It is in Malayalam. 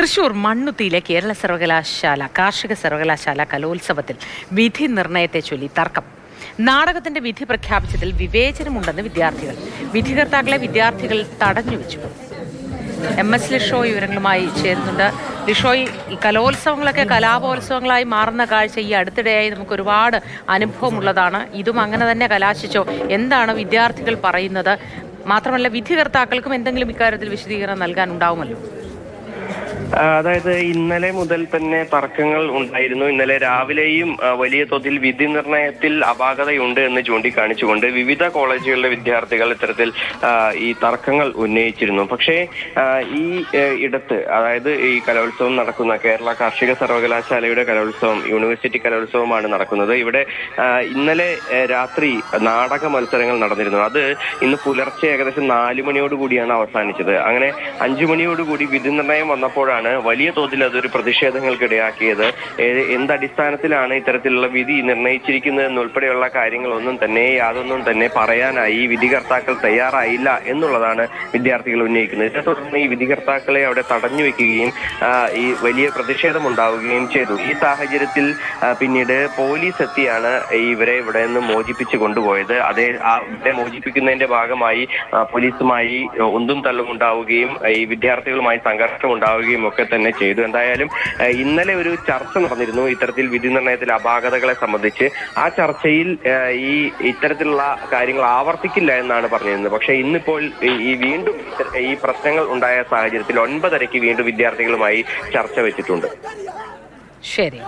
തൃശൂർ മണ്ണുത്തിയിലെ കേരള സർവകലാശാല കാർഷിക സർവകലാശാല കലോത്സവത്തിൽ വിധി നിർണയത്തെ ചൊല്ലി തർക്കം. നാടകത്തിന്റെ വിധി പ്രഖ്യാപിച്ചതിൽ വിവേചനമുണ്ടെന്ന് വിദ്യാർത്ഥികൾ വിധികർത്താക്കളെ വിദ്യാർത്ഥികൾ തടഞ്ഞു വെച്ചു. എം എസ് ലിഷോയ് വിവരങ്ങളുമായി ചേരുന്നുണ്ട്. ലിഷോയ് കലോത്സവങ്ങളൊക്കെ കലാപോത്സവങ്ങളായി മാറുന്ന കാഴ്ച ഈ അടുത്തിടെയായി നമുക്ക് ഒരുപാട് അനുഭവമുള്ളതാണ്. ഇതും അങ്ങനെ തന്നെ കലാശിച്ചോ? എന്താണ് വിദ്യാർത്ഥികൾ പറയുന്നത്? മാത്രമല്ല വിധികർത്താക്കൾക്കും എന്തെങ്കിലും ഇക്കാര്യത്തിൽ വിശദീകരണം ആ, അതായത് ഇന്നലെ മുതൽ തന്നെ തർക്കങ്ങൾ ഉണ്ടായിരുന്നു. ഇന്നലെ രാവിലെയും വലിയ തോതിൽ വിധി നിർണയത്തിൽ അപാകതയുണ്ട് എന്ന് ചൂണ്ടിക്കാണിച്ചുകൊണ്ട് വിവിധ കോളേജുകളിലെ വിദ്യാർത്ഥികൾ ഇത്തരത്തിൽ ഈ തർക്കങ്ങൾ ഉന്നയിച്ചിരുന്നു. പക്ഷേ ഈ ഇടത്ത് അതായത് ഈ കലോത്സവം നടക്കുന്ന കേരള കാർഷിക സർവകലാശാലയുടെ കലോത്സവം യൂണിവേഴ്സിറ്റി കലോത്സവമാണ് നടക്കുന്നത്. ഇവിടെ ഇന്നലെ രാത്രി നാടക മത്സരങ്ങൾ നടന്നിരുന്നു. അത് ഇന്ന് പുലർച്ചെ ഏകദേശം നാല് മണിയോട് കൂടിയാണ് അവസാനിച്ചത്. അങ്ങനെ അഞ്ചു മണിയോടുകൂടി വിധി നിർണയം വന്നപ്പോഴാണ് വലിയ തോതിൽ അതൊരു പ്രതിഷേധങ്ങൾക്കിടയാക്കിയത്. എന്തടിസ്ഥാനത്തിലാണ് ഇത്തരത്തിലുള്ള വിധി നിർണയിച്ചിരിക്കുന്നത് എന്നുൾപ്പെടെയുള്ള കാര്യങ്ങളൊന്നും തന്നെ യാതൊന്നും തന്നെ പറയാനായി വിധികർത്താക്കൾ തയ്യാറായില്ല എന്നുള്ളതാണ് വിദ്യാർത്ഥികൾ ഉന്നയിക്കുന്നത്. ഇതിനെ തുടർന്ന് ഈ വിധികർത്താക്കളെ അവിടെ തടഞ്ഞു വെക്കുകയും ഈ വലിയ പ്രതിഷേധം ഉണ്ടാവുകയും ചെയ്തു. ഈ സാഹചര്യത്തിൽ പിന്നീട് പോലീസ് എത്തിയാണ് ഇവരെ ഇവിടെ നിന്ന് മോചിപ്പിച്ചു കൊണ്ടുപോയത്. അതേ ഇവിടെ മോചിപ്പിക്കുന്നതിന്റെ ഭാഗമായി പോലീസുമായി ഒന്നും തള്ളും ഉണ്ടാവുകയും ഈ വിദ്യാർത്ഥികളുമായി സംഘർഷം ഉണ്ടാവുകയും ഒക്കെ തന്നെ ചെയ്തു. എന്തായാലും ഇന്നലെ ഒരു ചർച്ച നടന്നിരുന്നു ഇത്തരത്തിൽ വിധി നിർണയത്തിൽ അപാകതകളെ സംബന്ധിച്ച്. ആ ചർച്ചയിൽ ഈ ഇത്തരത്തിലുള്ള കാര്യങ്ങൾ ആവർത്തിക്കില്ല എന്നാണ് പറഞ്ഞിരുന്നത്. പക്ഷേ ഇന്നിപ്പോൾ ഈ- വീണ്ടും ഈ പ്രശ്നങ്ങൾ ഉണ്ടായ സാഹചര്യത്തിൽ ഒൻപതരയ്ക്ക് വീണ്ടും വിദ്യാർത്ഥികളുമായി ചർച്ച വെച്ചിട്ടുണ്ട്. ശരി.